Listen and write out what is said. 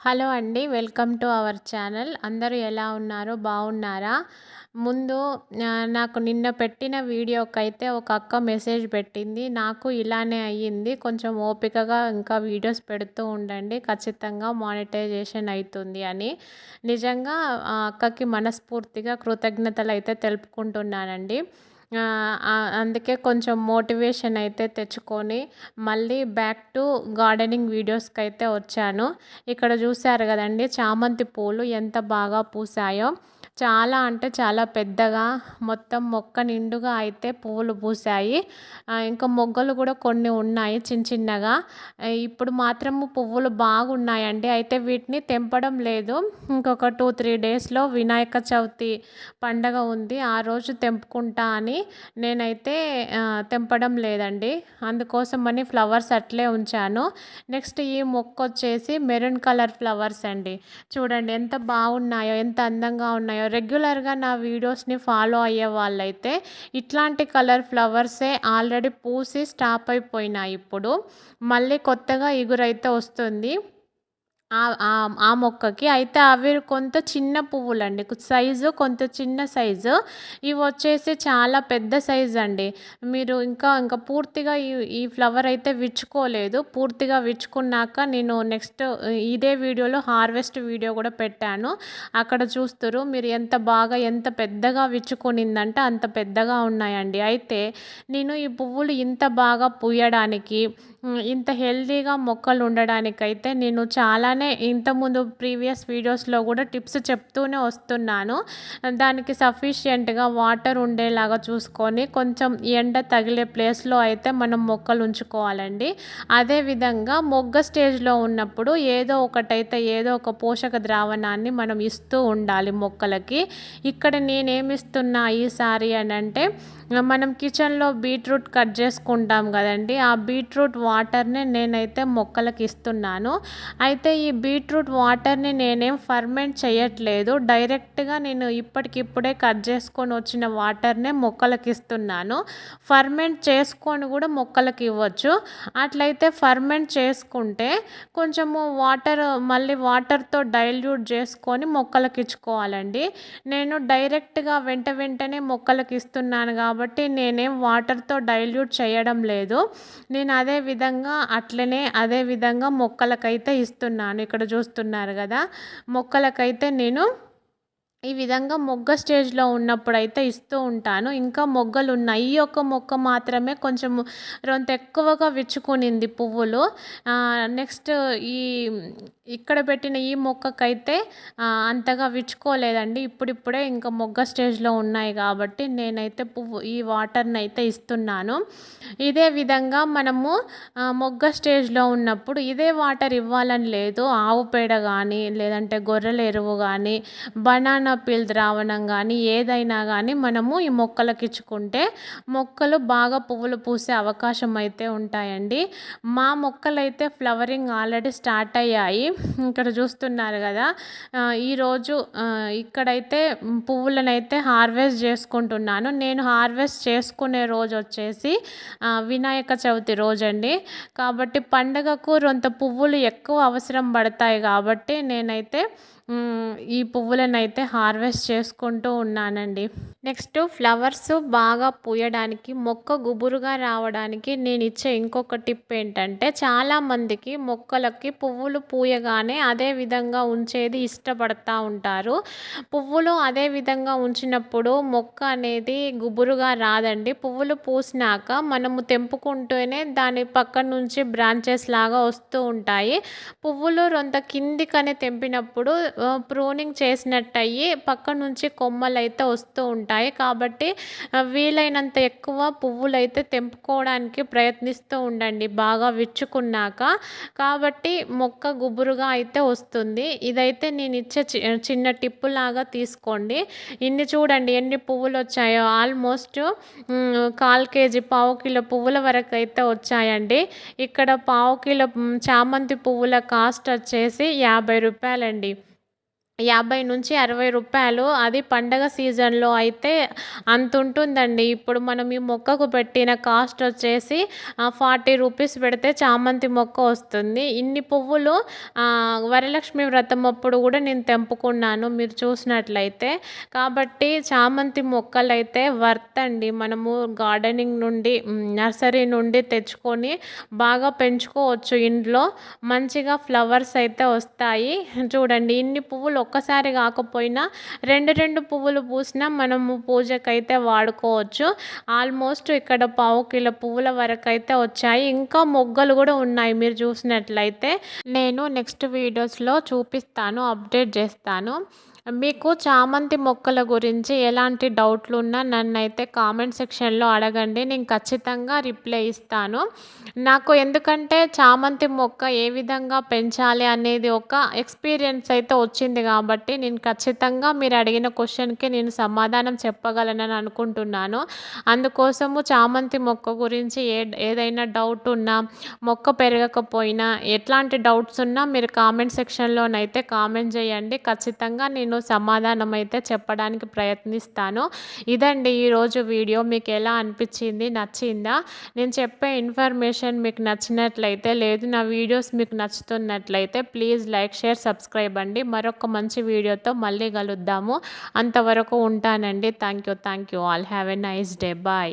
Hello అండి welcome to our channel. అందరూ ఎలా ఉన్నారు? బాగున్నారా ముందు నాకు నిన్న పెట్టిన వీడియోకైతే ఒక అక్క మెసేజ్ పెట్టింది. నాకు ఇలానే అయ్యింది. కొంచెం ఓపికగా ఇంకా వీడియోస్ పెడుతూ ఉండండి. ఖచ్చితంగా మానిటైజేషన్ అవుతుంది అని. నిజంగా ఆ అక్కకి మనస్ఫూర్తిగా కృతజ్ఞతలు అయితే తెలుపుకుంటున్నానండి. అందుకే కొంచెం మోటివేషన్ అయితే తెచ్చుకొని మళ్ళీ బ్యాక్ టు గార్డెనింగ్ వీడియోస్కి అయితే వచ్చాను. ఇక్కడ చూశారు కదండి చామంతి పూలు ఎంత బాగా పూసాయో. చాలా అంటే చాలా పెద్దగా మొత్తం మొక్క నిండుగా అయితే పువ్వులు పూసాయి ఇంకా మొగ్గలు కూడా కొన్ని ఉన్నాయి చిన్న చిన్నగా. ఇప్పుడు మాత్రము పువ్వులు బాగున్నాయండి. అయితే వీటిని తెంపడం లేదు. ఇంకొక టూ త్రీ డేస్లో వినాయక చవితి పండగ ఉంది. ఆ రోజు తెంపుకుంటా అని నేనైతే తెంపడం లేదండి. అందుకోసమని ఫ్లవర్స్ అట్లే ఉంచాను. నెక్స్ట్ ఈ మొక్క వచ్చేసి మెరూన్ కలర్ ఫ్లవర్స్ అండి. చూడండి ఎంత బాగున్నాయో ఎంత అందంగా ఉన్నాయో. రెగ్యులర్గా నా వీడియోస్ని ఫాలో అయ్యే వాళ్ళైతే ఇట్లాంటి కలర్ ఫ్లవర్సే ఆల్రెడీ పూసి స్టాప్ అయిపోయినాయి ఇప్పుడు. మళ్ళీ కొత్తగా ఇగురైతే వస్తుంది. ఆ మొక్కకి. అయితే అవి కొంత చిన్న పువ్వులండి. సైజు కొంత చిన్న సైజు. ఇవి వచ్చేసి చాలా పెద్ద సైజు అండి. మీరు ఇంకా ఇంకా పూర్తిగా ఈ ఈ ఫ్లవర్ అయితే విచ్చుకోలేదు. పూర్తిగా విచ్చుకున్నాక నేను నెక్స్ట్ ఇదే వీడియోలో హార్వెస్ట్ వీడియో కూడా పెట్టాను. అక్కడ చూస్తారు మీరు ఎంత బాగా ఎంత పెద్దగా విచ్చుకునిందంటే అంత పెద్దగా ఉన్నాయండి. అయితే నేను ఈ పువ్వులు ఇంత బాగా పూయడానికి ఇంత హెల్తీగా మొక్కలు ఉండడానికైతే నేను చాలానే ఇంతకుముందు ప్రీవియస్ వీడియోస్లో కూడా టిప్స్ చెప్తూనే వస్తున్నాను. దానికి సఫిషియెంట్గా వాటర్ ఉండేలాగా చూసుకొని కొంచెం ఎండ తగిలే ప్లేస్లో అయితే మనం మొక్కలు ఉంచుకోవాలండి. అదేవిధంగా మొగ్గ స్టేజ్లో ఉన్నప్పుడు ఏదో ఒకటైతే ఏదో ఒక పోషక ద్రావణాన్ని మనం ఇస్తూ ఉండాలి మొక్కలకి. ఇక్కడ నేనేమిస్తున్నా ఈసారి అని అంటే మనం కిచెన్లో బీట్రూట్ కట్ చేసుకుంటాం కదండి ఆ బీట్రూట్ వాటర్ని నేనైతే మొక్కలకి ఇస్తున్నాను. అయితే ఈ బీట్రూట్ వాటర్ని నేనేం ఫర్మెంట్ చేయట్లేదు. డైరెక్ట్గా నేను ఇప్పటికిప్పుడే కట్ చేసుకొని వచ్చిన వాటర్నే మొక్కలకి ఇస్తున్నాను. ఫర్మెంట్ చేసుకొని కూడా మొక్కలకి ఇవ్వచ్చు. అట్లయితే ఫర్మెంట్ చేసుకుంటే కొంచెము వాటర్ మళ్ళీ వాటర్తో డైల్యూట్ చేసుకొని మొక్కలకి ఇచ్చుకోవాలండి. నేను డైరెక్ట్గా వెంట వెంటనే మొక్కలకి ఇస్తున్నాను కాబట్టి కాబట్టి నేనేం వాటర్తో డైల్యూట్ చేయడం లేదు. నేను అదే విధంగా అట్లనే అదే విధంగా మొక్కలకైతే ఇస్తున్నాను. ఇక్కడ చూస్తున్నారు కదా మొక్కలకైతే నేను ఈ విధంగా మొగ్గ స్టేజ్లో ఉన్నప్పుడు అయితే ఇస్తూ ఉంటాను. ఇంకా మొగ్గలు ఉన్నాయి ఈ యొక్క మొక్క మాత్రమే కొంచెం రొంత ఎక్కువగా విచ్చుకునింది పువ్వులు. నెక్స్ట్ ఈ ఇక్కడ పెట్టిన ఈ మొక్కకైతే అంతగా విచ్చుకోలేదండి. ఇప్పుడిప్పుడే ఇంకా మొగ్గ స్టేజ్లో ఉన్నాయి కాబట్టి నేనైతే పువ్వు ఈ వాటర్ని అయితే ఇస్తున్నాను. ఇదే విధంగా మనము మొగ్గ స్టేజ్లో ఉన్నప్పుడు ఇదే వాటర్ ఇవ్వాలని లేదు. ఆవు పేడ కానీ లేదంటే గొర్రెల ఎరువు కానీ బనానా పీల్ ద్రావణం కానీ ఏదైనా కానీ మనము ఈ మొక్కలకి ఇచ్చుకుంటే మొక్కలు బాగా పువ్వులు పూసే అవకాశం అయితే ఉంటాయండి. మా మొక్కలైతే ఫ్లవరింగ్ ఆల్రెడీ స్టార్ట్ అయ్యాయి. ఇక్కడ చూస్తున్నారు కదా ఈరోజు ఇక్కడైతే పువ్వులనైతే హార్వెస్ట్ చేసుకుంటున్నాను. నేను హార్వెస్ట్ చేసుకునే రోజు వచ్చేసి వినాయక చవితి రోజు అండి కాబట్టి పండగకు రొంత పువ్వులు ఎక్కువ అవసరం పడతాయి కాబట్టి నేనైతే ఈ పువ్వులను అయితే హార్వెస్ట్ చేసుకుంటూ ఉన్నానండి. నెక్స్ట్ ఫ్లవర్స్ బాగా పూయడానికి మొక్క గుబురుగా రావడానికి నేను ఇచ్చే ఇంకొక టిప్ ఏంటంటే చాలామందికి మొక్కలకి పువ్వులు పూయగానే అదే విధంగా ఉంచేది ఇష్టపడతా ఉంటారు. పువ్వులు అదే విధంగా ఉంచినప్పుడు మొక్క అనేది గుబురుగా రాదండి. పువ్వులు పూసినాక మనము తెంపుకుంటూనే దాని పక్క నుంచి బ్రాంచెస్ లాగా వస్తూ ఉంటాయి. పువ్వులు రొంత కిందికనే తెంపినప్పుడు ప్రూనింగ్ చేసినట్టయి పక్క నుంచి కొమ్మలు అయితే వస్తూ ఉంటాయి. కాబట్టి వీలైనంత ఎక్కువ పువ్వులు అయితే తెంపుకోవడానికి ప్రయత్నిస్తూ ఉండండి. బాగా విచ్చుకున్నాక. కాబట్టి మొక్క గుబురుగా అయితే వస్తుంది. ఇదైతే నేను ఇచ్చే చిన్న టిప్పు లాగా తీసుకోండి. ఇన్ని చూడండి ఎన్ని పువ్వులు వచ్చాయో ఆల్మోస్ట్ కాల్ కేజీ పావు కిలో పువ్వుల వరకు అయితే వచ్చాయండి. ఇక్కడ పావు కిలో చామంతి పువ్వుల కాస్ట్ వచ్చేసి యాభై రూపాయలండి. యాభై నుంచి అరవై రూపాయలు అది పండగ సీజన్లో అయితే అంత ఉంటుందండి ఇప్పుడు మనం ఈ మొక్కకు పెట్టిన కాస్ట్ వచ్చేసి ఫార్టీ రూపీస్ పెడితే చామంతి మొక్క వస్తుంది. ఇన్ని పువ్వులు వరలక్ష్మి వ్రతం అప్పుడు కూడా నేను తెంపుకున్నాను మీరు చూసినట్లయితే. కాబట్టి చామంతి మొక్కలు అయితే వర్త్ అండి మనము గార్డెనింగ్ నుండి నర్సరీ నుండి తెచ్చుకొని బాగా పెంచుకోవచ్చు. ఇంట్లో మంచిగా ఫ్లవర్స్ అయితే వస్తాయి. చూడండి ఇన్ని పువ్వులు ఒక్కసారి కాకపోయినా రెండు రెండు పువ్వులు పూసినా మనము పూజకైతే వాడుకోవచ్చు. ఆల్మోస్ట్ ఇక్కడ పావు కిలో పువ్వుల వరకు అయితే వచ్చాయి. ఇంకా మొగ్గలు కూడా ఉన్నాయి మీరు చూసినట్లయితే. నేను నెక్స్ట్ వీడియోస్లో చూపిస్తాను అప్డేట్ చేస్తాను. మీకు చామంతి మొక్కల గురించి ఎలాంటి డౌట్లు ఉన్నా నన్ను అయితే కామెంట్ సెక్షన్లో అడగండి. నేను ఖచ్చితంగా రిప్లై ఇస్తాను. నాకు ఎందుకంటే చామంతి మొక్క ఏ విధంగా పెంచాలి అనేది ఒక ఎక్స్పీరియన్స్ అయితే వచ్చింది కాబట్టి నేను ఖచ్చితంగా మీరు అడిగిన క్వశ్చన్కి నేను సమాధానం చెప్పగలనని అనుకుంటున్నాను. అందుకోసము చామంతి మొక్క గురించి ఏ ఏదైనా డౌట్ ఉన్నా మొక్క పెరగకపోయినా ఎట్లాంటి డౌట్స్ ఉన్నా మీరు కామెంట్ సెక్షన్లోనైతే కామెంట్ చేయండి. ఖచ్చితంగా నేను నేను సమాధానం అయితే చెప్పడానికి ప్రయత్నిస్తాను. ఇదండి ఈరోజు వీడియో. మీకు ఎలా అనిపించింది? నచ్చిందా? నేను చెప్పే ఇన్ఫర్మేషన్ మీకు నచ్చినట్లయితే లేదు నా వీడియోస్ మీకు నచ్చుతున్నట్లయితే ప్లీజ్ లైక్ షేర్ సబ్స్క్రైబ్ అండి. మరొక మంచి వీడియోతో మళ్ళీ కలుద్దాము. అంతవరకు ఉంటానండి. Thank you thank you all. Have a nice day. Bye.